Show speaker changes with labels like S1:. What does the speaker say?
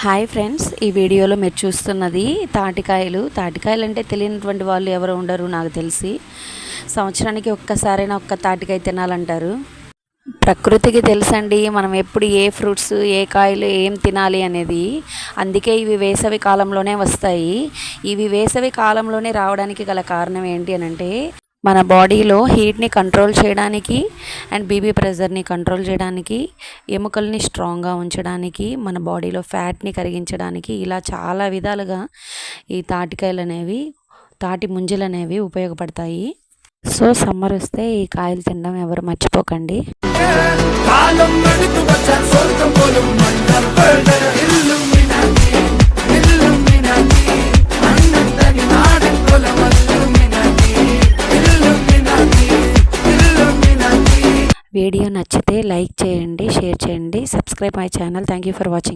S1: Hi friends ఈ వీడియోలో మీరు చూస్తున్నది తాటికాయలు. తాటికాయలు అంటే తెలియనటువంటి వాళ్ళు ఎవరు ఉండరు నాకు తెలిసి. సంవత్సరానికి ఒక్కసారైనా ఒక్క తాటికాయ తినాలంటారు. ప్రకృతికి తెలుసండి మనం ఎప్పుడు ఏ ఫ్రూట్స్ ఏ కాయలు ఏం తినాలి అనేది. అందుకే ఇవి వేసవి కాలంలోనే వస్తాయి. ఇవి వేసవి కాలంలోనే రావడానికి గల కారణం ఏంటి అని అంటే మన బాడీలో హీట్ని కంట్రోల్ చేయడానికి అండ్ బీబీ ప్రెషర్ని కంట్రోల్ చేయడానికి ఎముకల్ని స్ట్రాంగ్గా ఉంచడానికి మన బాడీలో ఫ్యాట్ని కరిగించడానికి ఇలా చాలా విధాలుగా ఈ తాటికాయలు అనేవి తాటి ముంజలు అనేవి ఉపయోగపడతాయి. సో సమ్మర్ వస్తే ఈ కాయలు తినడం ఎవరు మర్చిపోకండి. వీడియో నచ్చితే లైక్ చేయండి షేర్ చేయండి. Subscribe my channel thank you for watching